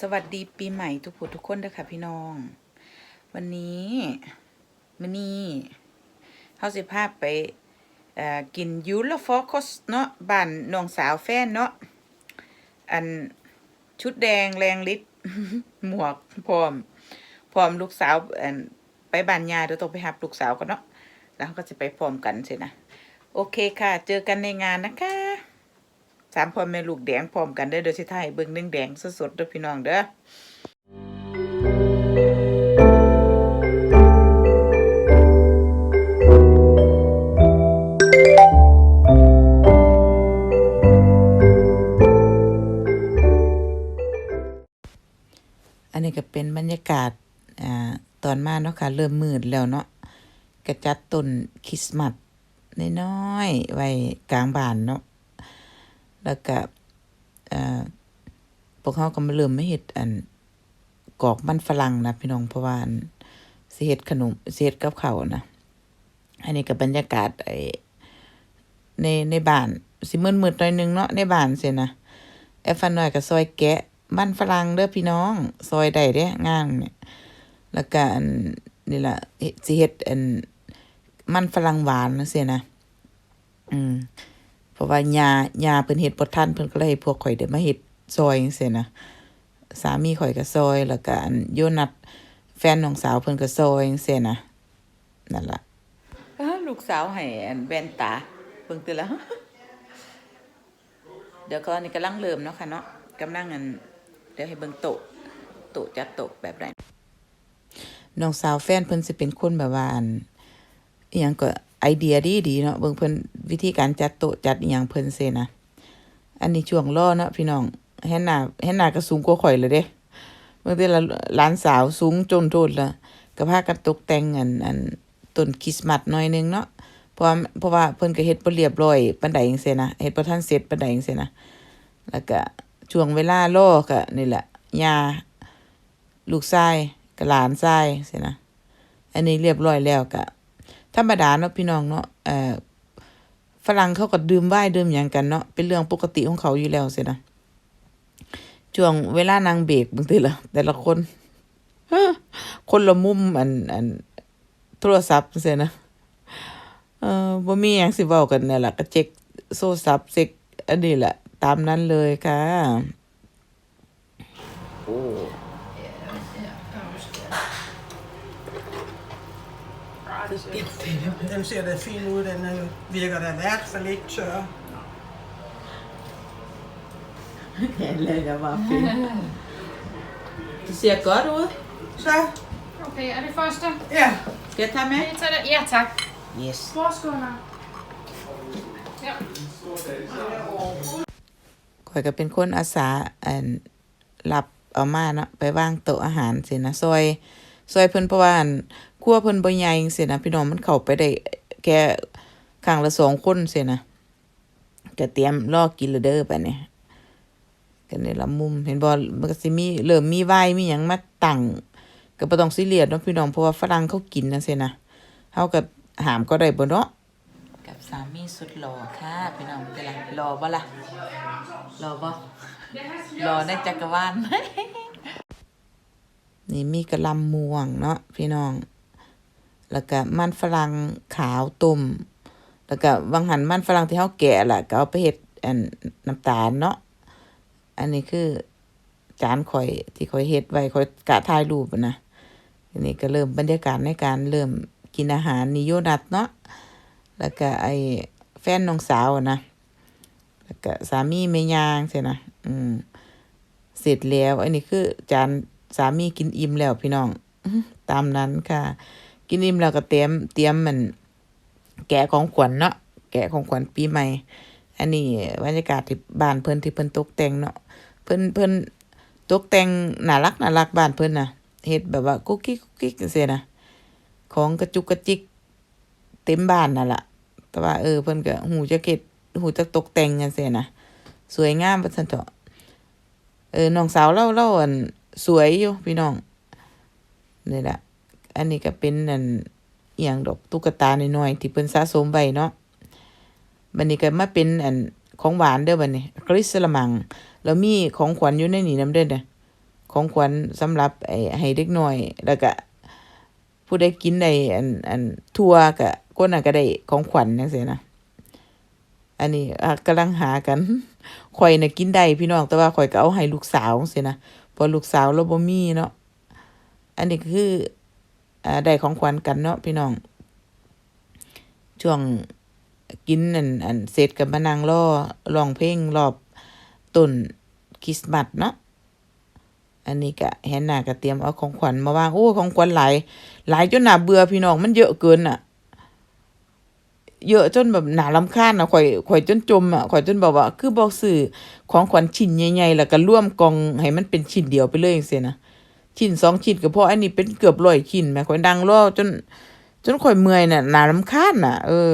สวัสดีปีใหม่ทุกผู้ทุกคนด้วยค่ะพี่น้อง วันนี้มื้อนี้เฮาสิพาไปกินยูลฟอคอสเนาะบ้านน้องสาวแฟนเนาะอันชุดแดงแรงฤทธิ์หมวกพร้อมพร้อมลูกสาวอันไปบ้านยายเดี๋ยวต้องไปหาลูกสาวก่อนเนาะแล้วก็จะไปพร้อมกันสินะ โอเคค่ะ เจอกันในงานนะคะ สามพ่อแม่ลูกแดงพร้อมกันเด้อเดี๋ยวสิถ่ายเบิ่งแดงสดๆเด้อพี่น้องเด้ออันนี้ก็เป็นบรรยากาศอ่าตอนมาเนาะค่ะ เริ่มมืดแล้วเนาะก็จัดต้นคริสต์มาสน้อยๆไว้กลางบ้านเนาะ แล้วก็พวกเขาก็มาเริ่มไม่เฮ็ดอันกอกมันฝรั่งนะพี่น้องเพราะว่าอันสิเฮ็ดขนมสิเฮ็ดกับข้าวนะอันนี้ก็บบรรยากาศไอ้ในในบ้านสิมืดๆหน่อยหนึงเนาะในบ้านเสียนะแอฟฟันน้อยก็ซอยแกะมันฝรั่งเด้อพี่น้อง ซอยได้เด้งานเนี่ยแล้วก็อันนี่ล่ะเสิเฮ็ดอันมันฝรั่งหวานจังซี่นะอืม ราะว่ายายาเพิ่นเฮ็ดบ่ทันเพิ่นก็เลยให้พวกข่อยได้มาเฮ็ดซอยจังซี่นะสามีข่อยก็ซอยแล้วก็อันโยนัทแฟนน้องสาวเพิ่นก็ซอยจังซี่นะนั่นล่ะลูกสาวให้อันแว่นตาเบิ่งติแล้วเดี๋ยวก็อันนี้กำลังเริ่มเนาะค่ะเนาะกำลังอันเดี๋ยวให้เบิ่งโต๊ะโต๊ะจัดโต๊ะแบบใดน้องสาวแฟนเพิ่นสิเป็นคนแบบว่าอันอหยังก็ ไอเดียดีดีเนาะเบิ่งเพิ่นวิธีการจัดโต๊ะจัดอหยังเพิ่นเซนะอันนี้ช่วงรอเนาะพี่น้องแฮนนาแฮนนาก็สูงกว่าข่อยเลยเด้เมื่อแต่ละหลานสาวสูงจนโทษละก็พากันตกแต่งอันอันต้นคริสต์มาสหน่อยหนึงเนาะเพราะเพราะว่าเพิ่นก็เฮ็ดบ่เรียบร้อยปานใดจังซี่นะเฮ็ดบ่ทันเสร็จปานใดจังซี่นะแล้วก็ช่วงเวลารอก็นี่แหละยาลูกชายกับหลานชายซี่นะอันนี้เรียบร้อยแล้วก็ ธรรมดาเนาะพี่น้องเนาะเอ่อฝรั่งเขาก็ดื่มไวน์ดื่มหยังกันเนาะเป็นเรื่องปกติของเขาอยู่แล้วสินะช่วงเวลานางเบรกบางทีละแต่ละคนคนละมุมอันอันโทรศัพท์เสียนะเออบ่มีหยังสิเว้ากันนั่นล่ะก็เช็คโทรศัพท์เช็คอันนี้แหละ ตามนั้นเลยค่ะโอ้ Den ser det fin ut, den er virker da i hvert fald ikke tør. เห็นเลยจะว่าฟินเสียก่อนดู Så, Okay, er det første? ja. Skal jeg tage med? Kan I tage det? Ja, tak. Yes. Hvor skåner? Ja. ข่อยก็เป็นคนอาสาอันรับเอามาเนาะไปวางโต๊ะอาหารสินะซอยซอยเพิ่นเพราะว่าอัน ครัวเพิ่นบ่ใหญ่จังซี่นะพี่น้องมันเข้าไปได้แค่ข้างละสองคนสินะก็เตรียมรอกินแล้วเด้อบัดนี้กันในละมุม เห็นบ่มันก็สิมีเริ่มมีไวน์มีหยังมาตั้งก็บ่ต้องซีเรียสเนาะพี่น้องเพราะว่าฝรั่งเขากินนะสินะเฮาก็หามก็ได้บ่เนาะกับสามีสุดหล่อค่ะพี่น้องเป็นไรหล่อบ่ล่ะรอปะรอในจักรวาลนี่มีกระหลำม่วงเนาะพี่น้อง แล้วก็มันฝรั่งขาวต้มแล้วก็วังหันมันฝรั่งที่เขาแกะล่ะก็เอาไปเฮ็ดอันน้ำตาลเนาะอันนี้คือจานข่อยที่ข่อยเฮ็ดไว้ข่อยกะถ่ายรูปนะอันนี้ก็เริ่มบรรยากาศในการเริ่มกินอาหารนิโยนัทเนาะแล้วก็ไอ้แฟนน้องสาวนะแล้วก็สามีแม่ย่างใช่นะอืมเสร็จแล้ว อันนี้คือจานสามีกินอิ่มแล้วพี่น้อง ตามนั้นค่ะ กินอิ่มแล้วก็เตรียมเตรียมมัน แกะของขวัญเนาะแกะของขวัญปีใหม่ อันนี้บรรยากาศที่บ้านเพิ่นที่เพิ่นตกแต่งเนาะเพิ่นเพิ่นตกแต่งน่ารักน่ารักบ้านเพิ่นน่ะเฮ็ดแบบว่ากุ๊กกิ๊กกุ๊กกิ๊กจังซี่นะของกระจุกกระจิกเต็มบ้านนั่นล่ะแต่ว่าเออเพิ่นก็หูจักเก็ดหูจักตกแต่งจังซี่นะสวยงามว่าซั่นเถาะเออน้องสาวเราเราอันสวยอยู่พี่น้องนี่แหละ อันนี้ก็เป็นอันอหย่างดอกตุ๊กตาน้อยๆที่เพิ่นสะสมไว้เนาะบัดนี้ก็มาเป็นอันของหวานเด้อบัดนี้คริสละมัง แล้วมีของขวัญอยู่ในนี้นำเด้อเด้อของขวัญสำหรับไอ้ให้เด็กน้อย แล้วก็ผู้ใดกินได้อันอันทั่วก็คนนั้นก็ได้ของขวัญจังซี่นะอันนี้อะกำลังหากันข่อยน่ะกินได้พี่น้องแต่ว่าข่อยก็เอาให้ลูกสาวจังซี่นะพราะลูกสาวเราบ่มีเนาะอันนี้คือ ได้ของขวัญกันเนาะพี่น้อง ช่วงกินอันอันเสร็จก็มานั่งรอร้องเพลงรอบต้นคริสต์มาสเนาะอันนี้ก็แฮนนาก็เตรียมเอาของขวัญมาวางโอ้ของขวัญหลายหลายจนหนาเบื่อพี่น้องมันเยอะเกินอะเยอะจนแบบหนาลำคาญอะข่อยข่อยจนจมอะข่อยจนบอกว่า คือบอกสื่อของขวัญชิ้นใหญ่ๆแล้วก็ร่วมกองให้มันเป็นชิ้นเดียวไปเลยจังซี่นะ ชิ้นสองชิ้นก็พออันนี้เป็นเกือบร้อยชิ้นแหม่ข่อยดังรอจน จนข่อยเมื่อยน่ะหนาลำคาญน่ะ เออ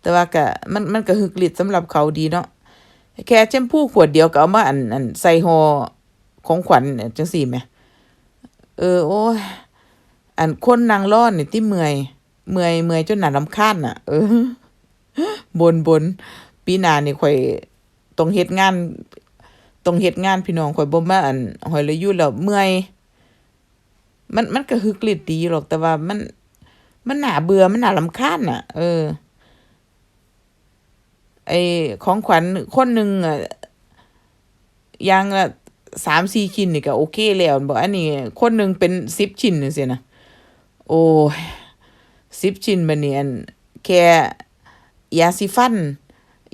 แต่ว่าก็มันมันก็ฮึกฤทธิ์สำหรับเขาดีเนาะแค่แชมพูขวดเดียวก็เอามาอันอันใส่ห่อของขวัญเนี่ยจังซี่แหมเออโอ้ยอันคนนางร้อนนี่ที่เมื่อย เมื่อยเมื่อยจนหนาลำคาญน่ะ เออบนบนปีหน้านี่ข่อยต้องเฮ็ดงาน ต้องเฮ็ดงานพี่น้องข่อยบ่มาอันหอยเลยอยู่แล้วเมื่อย มันมันก็ฮึกฤทธิ์ดีหรอกแต่ว่ามัน มันหน่าเบื่อมันหน่ารำคาญน่ะ เออ ไอของขวัญคนหนึ่งอะอย่างละสามสี่ชิ้นนี่ก็โอเคแล้วบอกอันนี้คนหนึ่งเป็นสิบชิ้นนี่สินะโอ้ยสิบชิ้นบันนี้อันแค่ยาสีฟัน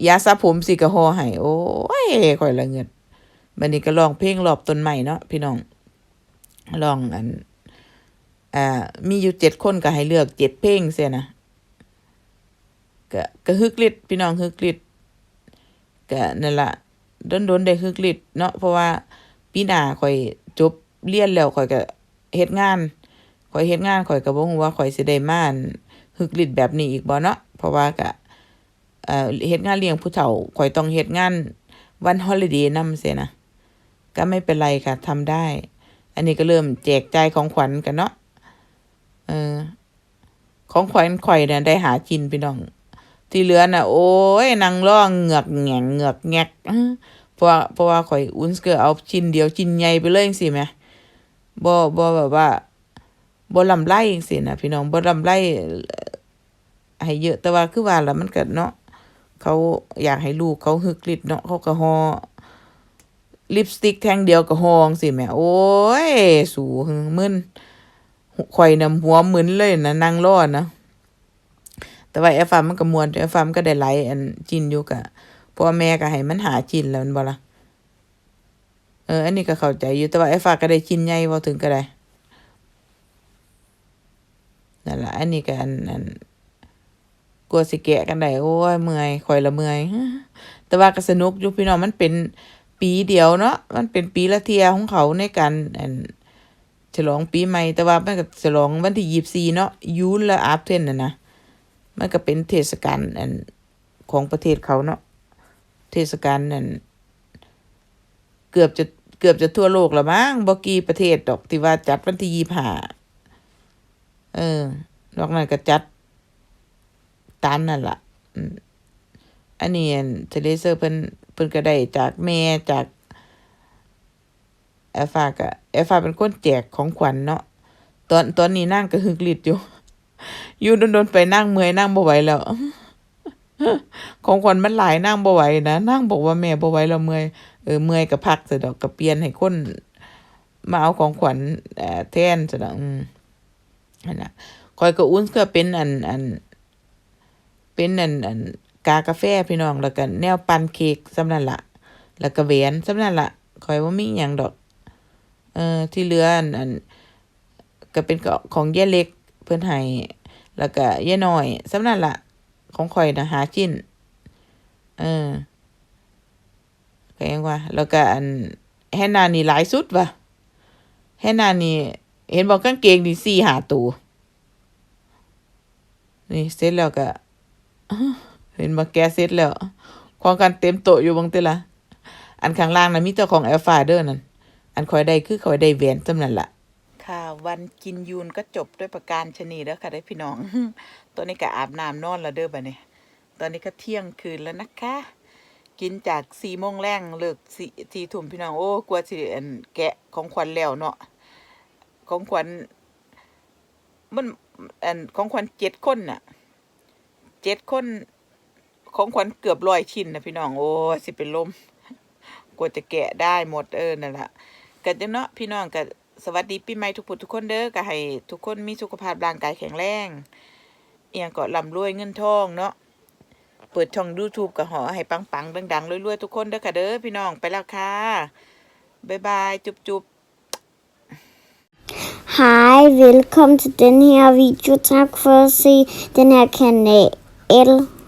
ยาสระผมสิกะหอให้โอ้ยข่อยละเงิด บันนี้ก็ลองเพลงรอบต้นใหม่เนาะพี่น้องลองอันอ่ามีอยู่เจ็ดคนก็ให้เลือกเจ็ดเพลงเสียนะก็ก็ฮึกฤทธิ์พี่น้องฮึกฤทธิ์ก็นั่นละโดนโดนได้ฮึกฤทธิ์เนาะเพราะว่าปีหน้าข่อยจบเรียนแล้วข่อยก็เฮ็ดงานข่อยเฮ็ดงานข่อยก็บ่ฮู้ว่าข่อยสิได้มานฮึกฤทธิ์แบบนี้อีกบ่เนาะเพราะว่าก็เอ่อเฮ็ดงานเลี้ยงผู้เฒ่าข่อยต้องเฮ็ดงานวันฮอลิเดย์นำเสียนะ ก็ไม่เป็นไรค่ะทำได้ อันนี้ก็เริ่มแจกจ่ายของขวัญกันเนาะเออ ของขวัญข่อยเนี่ยได้หากินพี่น้อง ที่เหลือน่ะ โอ้ยนางร้องเหงือกแงงเหงือกแงกเพราะเพราะว่าข่อยอุ้นส์ก็เอาชิ้นเดียวชิ้นใหญ่ไปเลยจังซี่แหมบ่บ่แบบว่าบ่ลำไรจังซี่นะพี่น้องบ่ลำไรให้เยอะแต่ว่าคือว่าล่ะมันก็เนาะเขาอยากให้ลูกเขาฮึกฤทธิ์เนาะเขาก็ฮอ ลิปสติกแท่งเดียวก็ฮองซี่แหมโอ้ย สูหึงมึนข่อยนำหัวมึนเลยนะนั่งรอดนะแต่ว่าแอฟฟามันก็มวนแอฟฟามันก็ได้ไหลอันจินอยู่กะเพราะว่าแม่ก็ให้มันหาจินแล้วมันบ่ละเออ อันนี้ก็เข้าใจอยู่แต่ว่าแอฟฟาก็ได้จินใหญ่บ่ถึงก็ได้นั่นแหละอันนี้ก็อันอันกลัวสิแกะกันได้โอ้ยเมื่อยข่อยละเมื่อยแต่ว่าก็สนุกอยู่พี่น้องมันเป็น ปีเดียวเนาะมันเป็นปีละเทียของเขาในการฉลองปีใหม่แต่ว่ามันก็ฉลองวันที่ยี่สี่เนาะยูนและอาร์เทนน่ะนะมันก็เป็นเทศกาลอันของประเทศเขาเนาะเทศกาลนั่นเกือบจะเกือบจะทั่วโลกละมั้งบ่กี่ประเทศดอกที่ว่าจัดวันที่ยี่ห้าเออนอกนั้นก็จัดตามนั่นล่ะอันนี้อันเทเลเซอร์เพิ่น พิ่นก็ได้จากแม่จากแอฟฟากะแอฟฟาเป็นคนแจกของขวัญเนาะตอนตอนนี้นั่งก็ฮึกฤทธิ์อยู่ อยู่โดนๆไปนั่งเมื่อยนั่งบ่ไหวแล้ว ของขวัญมันหลายนั่งบ่ไหวนะนั่งบอกว่าแม่บ่ไหวแล้วเมื่อยเออเมื่อยก็พักซะดอกก็เปลี่ยนให้คนมาเอาของขวัญแทนซะดอกอืมนั่นน่ะคอยก็อุ้นก็เป็นอันอันเป็นอันอัน กากาแฟพี่น้องแล้วก็แนวปันเค้กสำนั้นละแล้วก็แหวนสำนั้นละคอยว่ามีหยังดอก เออที่เหลืออันอันก็เป็นของของย่เล็กเพื่อนให้แล้วก็ย่น้อยสำนั่นละของข่อยนะหาชิ้นเออก็ยังว่า แล้วก็อันแฮนนานี่หลายสุดวะแฮนนานี่เห็นบอกกางเกงนี่สี่หาตัวนี่เสร็จแล้วก็ เห็นบอกแกเสร็จแล้วของกันเต็มโตอยู่บางเตละอันข้างล่างนะมีเจ้าของแอลฟาเดอร์นั่นอันคอยได้คือคอยได้แหวนจำนั่นละค่ะ วันกินยูนก็จบด้วยประการชนีแล้วค่ะได้พี่น้อง ตอนนี้ก็อาบน้ำนอนแล้วเด้อบ่เนี่ยตอนนี้ก็เที่ยงคืนแล้วนะคะ กินจาก4โมงแรงเลิก4 4ทุ่มพี่น้องโอ้กลัวสิอันแกะของขวัญแล้วเนาะของขวัญมันอันของขวัญ7คนน่ะ7คน ของขวัญเกือบร้อยชิ้นนะพี่น้องโอ้สิเป็นลมกว่าจะแกะได้หมดเออนั่นล่ะก็จังเนาะพี่น้องก็สวัสดีปีใหม่ทุกผู้ทุกคนเด้อก็ให้ทุกคนมีสุขภาพร่างกายแข็งแรงเอียงก็ร่ำรวยเงินทองเนาะเปิดช่อง YouTube ก็ขอให้ปังๆดังๆรวยๆทุกคนเด้อค่ะเด้อพี่น้องไปแล้วค่ะบ๊ายบายจุ๊บๆ Hej, velkommen til den her video. Tak for at se den her kanal.